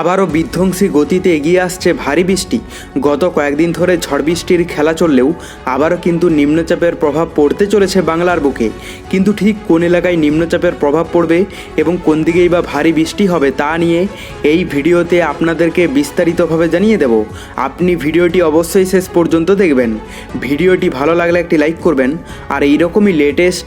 আবারও বিধ্বংসী গতিতে এগিয়ে আসছে ভারী বৃষ্টি। গত কয়েকদিন ধরে ঝড় বৃষ্টির খেলা চললেও আবারও কিন্তু নিম্নচাপের প্রভাব পড়তে চলেছে বাংলার বুকে। কিন্তু ঠিক কোন এলাকায় নিম্নচাপের প্রভাব পড়বে এবং কোন দিকেই বা ভারী বৃষ্টি হবে তা নিয়ে এই ভিডিওতে আপনাদেরকে বিস্তারিতভাবে জানিয়ে দেব। আপনি ভিডিওটি অবশ্যই শেষ পর্যন্ত দেখবেন। ভিডিওটি ভালো লাগলে একটি লাইক করবেন। আর এইরকমই লেটেস্ট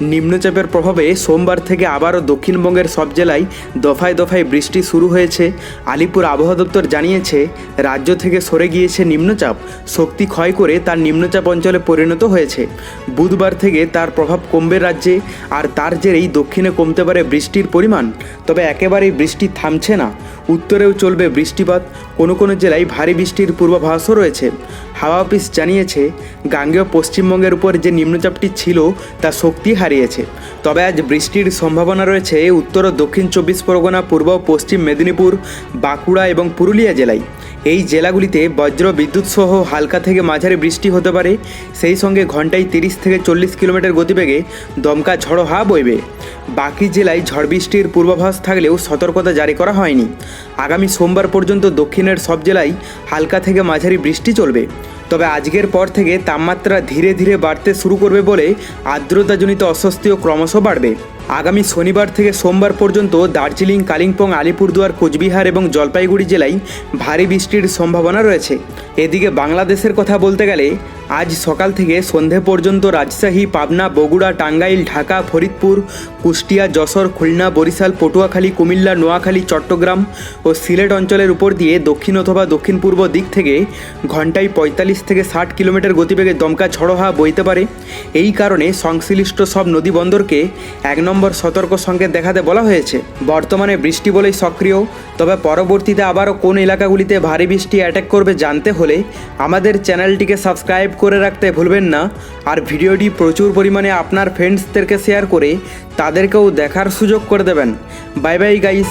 নিম্নচাপের প্রভাবে সোমবার থেকে আবারও দক্ষিণবঙ্গের সব জেলায় দফায় দফায় বৃষ্টি শুরু হয়েছে। আলিপুর আবহাওয়া দপ্তর জানিয়েছে, রাজ্য থেকে সরে গিয়েছে নিম্নচাপ। শক্তি ক্ষয় করে তার নিম্নচাপ অঞ্চলে পরিণত হয়েছে। বুধবার থেকে তার প্রভাব কমবে রাজ্যে, আর তার জেরেই দক্ষিণে কমতে পারে বৃষ্টির পরিমাণ। তবে একেবারেই বৃষ্টি থামছে না। উত্তরেও চলবে বৃষ্টিপাত। কোনো কোনো জেলায় ভারী বৃষ্টির পূর্বাভাসও রয়েছে। হাওয়া অফিস জানিয়েছে, গাঙ্গেয় পশ্চিমবঙ্গের উপর যে নিম্নচাপটি ছিল, তা শক্তি হারিয়েছে। তবে আজ বৃষ্টির সম্ভাবনা রয়েছে উত্তর ও দক্ষিণ চব্বিশ পরগনা, পূর্ব পশ্চিম মেদিনীপুর, বাঁকুড়া এবং পুরুলিয়া জেলায়। এই জেলাগুলিতে বজ্র বিদ্যুৎ সহ হালকা থেকে মাঝারি বৃষ্টি হতে পারে। সেই সঙ্গে ঘন্টায় তিরিশ থেকে চল্লিশ কিলোমিটার গতিবেগে দমকা ঝড়ো হা বইবে। বাকি জেলায় ঝড় বৃষ্টির পূর্বাভাস থাকলেও সতর্কতা জারি করা হয়নি। আগামী সোমবার পর্যন্ত দক্ষিণের সব জেলায় হালকা থেকে মাঝারি বৃষ্টি চলবে। তবে আজকের পর থেকে তাপমাত্রা ধীরে ধীরে বাড়তে শুরু করবে বলে আর্দ্রতাজনিত অস্বস্তিও ক্রমশ বাড়বে। আগামী শনিবার থেকে সোমবার পর্যন্ত দার্জিলিং, কালিম্পং, আলিপুরদুয়ার, কোচবিহার এবং জলপাইগুড়ি জেলায় ভারী বৃষ্টির সম্ভাবনা রয়েছে। এদিকে বাংলাদেশের কথা বলতে গেলে, আজ সকাল থেকে সন্ধে পর্যন্ত রাজশাহী, পাবনা, বগুড়া, টাঙ্গাইল, ঢাকা, ফরিদপুর, কুষ্টিয়া, যশোর, খুলনা, বরিশাল, পটুয়াখালী, কুমিল্লা, নোয়াখালী, চট্টগ্রাম ও সিলেট অঞ্চলের উপর দিয়ে দক্ষিণ অথবা দক্ষিণ পূর্ব দিক থেকে ঘন্টায় পঁয়তাল্লিশ থেকে ষাট কিলোমিটার গতিবেগে দমকা ঝড়ো হাওয়া বইতে পারে। এই কারণে সংশ্লিষ্ট সব নদী বন্দরকে এক নম্বর সতর্ক সংকেত দেখাতে বলা হয়েছে। বর্তমানে বৃষ্টি বলেই সক্রিয়, তবে পরবর্তীতে আবারও কোন এলাকাগুলিতে ভারী বৃষ্টি অ্যাটাক করবে জানতে হলে আমাদের চ্যানেলটিকে সাবস্ক্রাইব করে রাখতে ভুলবেন না। আর ভিডিওটি প্রচুর পরিমাণে আপনার ফ্রেন্ডসদেরকে শেয়ার করে তাদেরকেও দেখার সুযোগ করে দেবেন। Bye bye guys